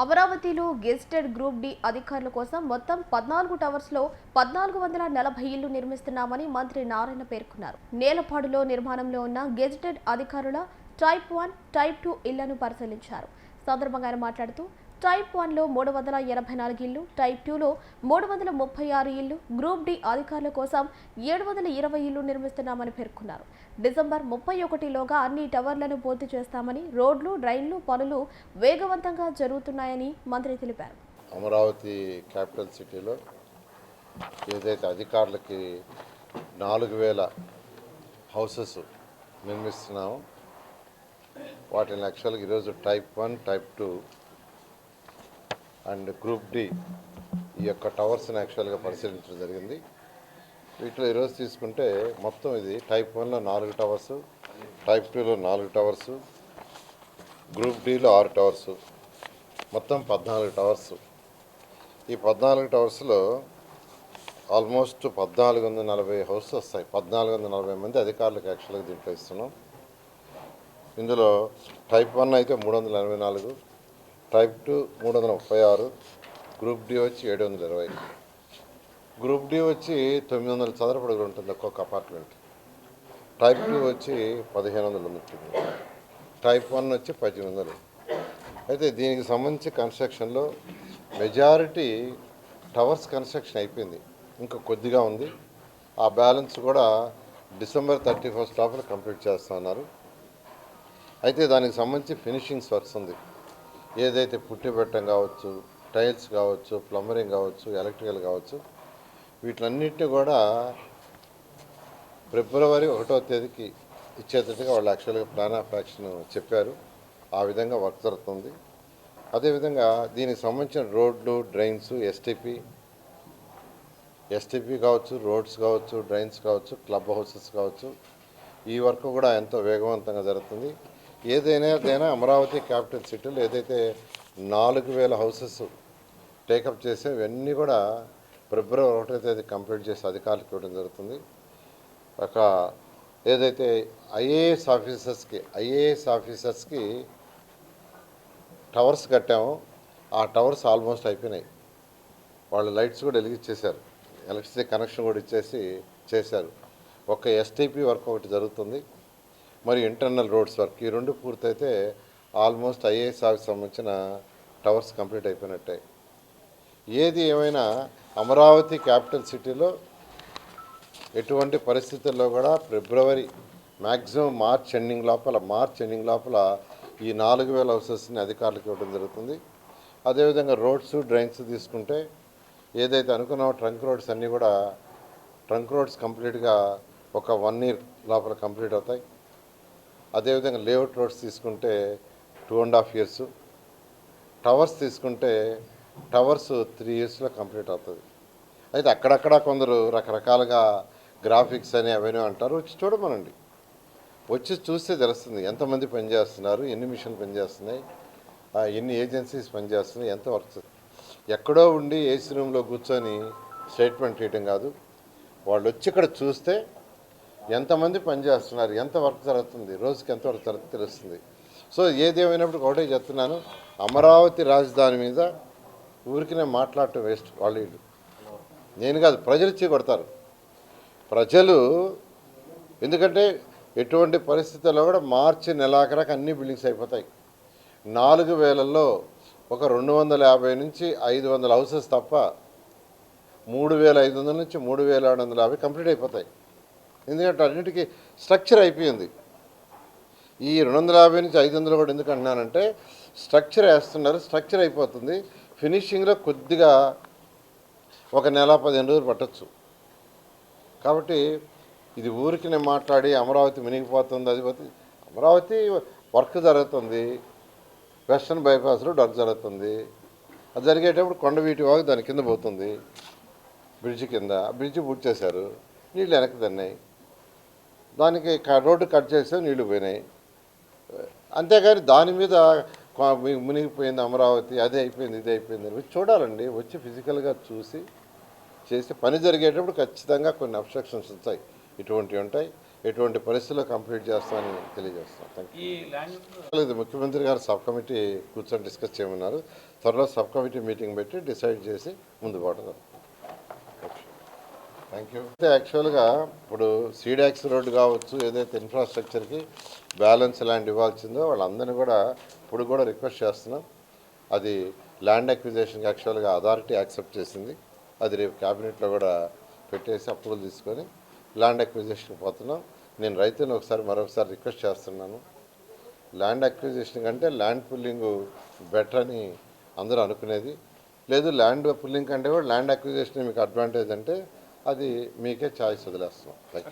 అమరావతిలో gazetted group D అధికారుల కోసం మొత్తం పద్నాలుగు టవర్స్లో పద్నాలుగు వందల నలభై ఇళ్ళు నిర్మిస్తున్నామని మంత్రి నారాయణ పేర్కొన్నారు. నేలపాడులో నిర్మాణంలో ఉన్న గెజిటెడ్ అధికారుల టైప్ వన్ టైప్ టూ ఇళ్ళను పరిశీలించారు. సందర్భంగా ఆయన మాట్లాడుతూ టైప్ వన్లో మూడు వందల ఎనభై నాలుగు ఇళ్ళు టైప్ టూలో మూడు వందల ముప్పై ఆరు ఇళ్ళు గ్రూప్ డి అధికారుల కోసం ఏడు వందల ఇరవై ఇళ్ళు నిర్మిస్తున్నామని పేర్కొన్నారు. డిసెంబర్ ముప్పై ఒకటిలోగా అన్ని టవర్లను పూర్తి చేస్తామని రోడ్లు డ్రైన్లు పనులు వేగవంతంగా జరుగుతున్నాయని మంత్రి తెలిపారు. అమరావతి క్యాపిటల్ సిటీలో ఏదైతే అధికారులకి నాలుగు వేల హౌసెస్ నిర్మిస్తున్నామో వాటిని యాక్చువల్గా ఈరోజు type one type two and group D ఈ యొక్క టవర్స్ని యాక్చువల్గా పరిశీలించడం జరిగింది. వీటిలో ఈరోజు తీసుకుంటే మొత్తం ఇది టైప్ వన్లో నాలుగు టవర్స్ టైప్ టూలో నాలుగు టవర్స్ గ్రూప్ డిలో ఆరు టవర్స్ మొత్తం పద్నాలుగు టవర్స్. ఈ పద్నాలుగు టవర్స్లో ఆల్మోస్ట్ పద్నాలుగు వందల నలభై హౌస్ వస్తాయి. పద్నాలుగు వందల నలభై మంది అధికారులకు యాక్చువల్గా దీంట్లో ఇస్తున్నాం. ఇందులో టైప్ వన్ అయితే మూడు వందల ఎనభై నాలుగు టైప్ టూ మూడు వందల ముప్పై ఆరు గ్రూప్ డి వచ్చి ఏడు వందల ఇరవై. గ్రూప్ డి వచ్చి తొమ్మిది వందల చదరపడుగులు ఉంటుంది ఒక్కొక్క అపార్ట్మెంట్ టైప్ టూ వచ్చి పదిహేను వందలు ఉంటుంది టైప్ వన్ వచ్చి పద్దెనిమిది వందలు. అయితే దీనికి సంబంధించి కన్స్ట్రక్షన్లో మెజారిటీ టవర్స్ కన్స్ట్రక్షన్ అయిపోయింది. ఇంకా కొద్దిగా ఉంది. ఆ బ్యాలెన్స్ కూడా డిసెంబర్ థర్టీ ఫస్ట్ లోపల కంప్లీట్ చేస్తున్నారు అయితే దానికి సంబంధించి ఫినిషింగ్స్ వర్క్స్ ఉంది. ఏదైతే పుట్టి పెట్టడం కావచ్చు టైల్స్ కావచ్చు ప్లంబరింగ్ కావచ్చు ఎలక్ట్రికల్ కావచ్చు వీటిలన్నిటిని కూడా ఫిబ్రవరి ఒకటో తేదీకి ఇచ్చేటట్టుగా వాళ్ళు యాక్చువల్గా ప్లాన్ ఆఫ్ యాక్షన్ చెప్పారు. ఆ విధంగా వర్క్ జరుగుతుంది. అదేవిధంగా దీనికి సంబంధించిన రోడ్లు డ్రైన్స్ ఎస్టీపీ ఎస్టీపీ కావచ్చు రోడ్స్ కావచ్చు డ్రైన్స్ కావచ్చు క్లబ్ హౌసెస్ కావచ్చు ఈ వర్క్ కూడా ఎంతో వేగవంతంగా జరుగుతుంది. ఏదైనా అమరావతి క్యాపిటల్ సిటీలో ఏదైతే నాలుగు వేల హౌసెస్ టేకప్ చేసే ఇవన్నీ కూడా ఫిబ్రవరి ఒకటో తేదీ కంప్లీట్ చేసి అధికారులకు ఇవ్వడం జరుగుతుంది. ఒక ఏదైతే ఐఏఎస్ ఆఫీసర్స్కి ఐఏఎస్ ఆఫీసర్స్కి టవర్స్ కట్టామో ఆ టవర్స్ ఆల్మోస్ట్ అయిపోయినాయి. వాళ్ళు లైట్స్ కూడా వెలిగించేశారు. ఎలక్ట్రిసిటీ కనెక్షన్ కూడా ఇచ్చేసి చేశారు. ఒక ఎస్టీపీ వర్క్ ఒకటి జరుగుతుంది. మరి ఇంటర్నల్ రోడ్స్ వర్క్. ఈ రెండు పూర్తయితే ఆల్మోస్ట్ ఐఏఎస్ ఆఫీస్ సంబంధించిన టవర్స్ కంప్లీట్ అయిపోయినట్టే. ఏది ఏమైనా అమరావతి క్యాపిటల్ సిటీలో ఎటువంటి పరిస్థితుల్లో కూడా ఫిబ్రవరి మ్యాక్సిమం మార్చ్ ఎండింగ్ లోపల మార్చ్ ఎండింగ్ లోపల ఈ నాలుగు వేల హౌసెస్ని అధికారులకు ఇవ్వడం జరుగుతుంది. అదేవిధంగా రోడ్స్ డ్రైన్స్ తీసుకుంటే ఏదైతే అనుకున్నామో ట్రంక్ రోడ్స్ అన్నీ కూడా ట్రంక్ రోడ్స్ కంప్లీట్గా ఒక వన్ ఇయర్ లోపల కంప్లీట్ అవుతాయి. అదేవిధంగా లేఅవుట్ రోడ్స్ తీసుకుంటే two and half years towers తీసుకుంటే టవర్స్ త్రీ ఇయర్స్లో కంప్లీట్ అవుతుంది. అయితే అక్కడక్కడ కొందరు రకరకాలుగా గ్రాఫిక్స్ అని అవన్నీ అంటారు వచ్చి చూడమనండి. వచ్చి చూస్తే తెలుస్తుంది ఎంతమంది పనిచేస్తున్నారు ఎన్ని మిషన్లు పనిచేస్తున్నాయి ఆ, ఎన్ని ఏజెన్సీస్ పనిచేస్తున్నాయి ఎంత వర్క్ ఎక్కడో ఉండి ఏసీ రూమ్లో కూర్చొని స్టేట్మెంట్ ఇవ్వడం కాదు. వాళ్ళు వచ్చి ఇక్కడ చూస్తే ఎంతమంది పనిచేస్తున్నారు ఎంత వర్క్ జరుగుతుంది? రోజుకి ఎంత వర్క్ జరుగుతుంది తెలుస్తుంది. సో ఏదేమైనప్పుడు ఒకటే చెప్తున్నాను. అమరావతి రాజధాని మీద ఊరికినే మాట్లాడటం వేస్ట్ వాళ్ళు నేను కాదు ప్రజలు ఇచ్చి కొడతారు ప్రజలు ఎందుకంటే ఎటువంటి పరిస్థితుల్లో కూడా మార్చి నెలాఖరాకు అన్ని బిల్డింగ్స్ అయిపోతాయి. నాలుగు వేలల్లో ఒక రెండు వందల యాభై నుంచి ఐదు వందల హౌసెస్ తప్ప మూడు వేల ఐదు వందల నుంచి మూడు వేల ఏడు వందల యాభై కంప్లీట్ అయిపోతాయి. ఎందుకంటే అన్నిటికీ స్ట్రక్చర్ అయిపోయింది. ఈ రెండు వందల యాభై నుంచి ఐదు వందలు కూడా ఎందుకు అంటున్నానంటే స్ట్రక్చర్ వేస్తున్నారు స్ట్రక్చర్ అయిపోతుంది. ఫినిషింగ్లో కొద్దిగా ఒక నెల పదిహేను రోజులు పట్టచ్చు. కాబట్టి ఇది ఊరికి నేను మాట్లాడి అమరావతి మునిగిపోతుంది అది పోతుంది అమరావతి వర్క్ జరుగుతుంది. వెస్టర్న్ బైపాస్లో వర్క్ జరుగుతుంది. అది జరిగేటప్పుడు కొండవీటి వాగు దాని కింద పోతుంది. బ్రిడ్జ్ కింద. బ్రిడ్జ్ పూర్తి చేశారు. నీళ్ళు వెనక్కి తన్నాయి. దానికి రోడ్డు కట్ చేస్తే నీళ్ళు పోయినాయి. అంతేగాని దాని మీద మునిగిపోయింది అమరావతి అదే అయిపోయింది ఇది అయిపోయింది అని వచ్చి చూడాలండి. వచ్చి ఫిజికల్గా చూసి చేసి పని జరిగేటప్పుడు ఖచ్చితంగా కొన్ని అబ్స్ట్రక్షన్స్ ఉంటాయి ఇటువంటివి ఉంటాయి. ఎటువంటి పరిస్థితుల్లో కంప్లీట్ చేస్తామని తెలియజేస్తాం థ్యాంక్ యూ ముఖ్యమంత్రి గారు సబ్ కమిటీ కూర్చొని డిస్కస్ చేయమన్నారు. త్వరలో సబ్ కమిటీ మీటింగ్ పెట్టి డిసైడ్ చేసి ముందు పోవడం థ్యాంక్ యూ అయితే యాక్చువల్గా ఇప్పుడు సీడాక్స్ రోడ్డు కావచ్చు ఏదైతే ఇన్ఫ్రాస్ట్రక్చర్కి బ్యాలెన్స్ ల్యాండ్ ఇవ్వాల్సిందో వాళ్ళందరినీ కూడా ఇప్పుడు కూడా రిక్వెస్ట్ చేస్తున్నాం. అది ల్యాండ్ అక్విజేషన్కి యాక్చువల్గా అథారిటీ యాక్సెప్ట్ చేసింది. అది రేపు క్యాబినెట్లో కూడా పెట్టేసి అప్రూవల్ తీసుకొని ల్యాండ్ అక్విజేషన్కి పోతున్నాం. నేను రైతుని ఒకసారి మరొకసారి రిక్వెస్ట్ చేస్తున్నాను. ల్యాండ్ అక్విజిషన్ కంటే ల్యాండ్ పుల్లింగ్ బెటర్ అని అందరూ అనుకునేది. లేదు ల్యాండ్ పుల్లింగ్ కంటే కూడా ల్యాండ్ అక్విజిషన్ మీకు అడ్వాంటేజ్ అంటే అది మీకే ఛాయిస్ వదిలేస్తాం థ్యాంక్ యూ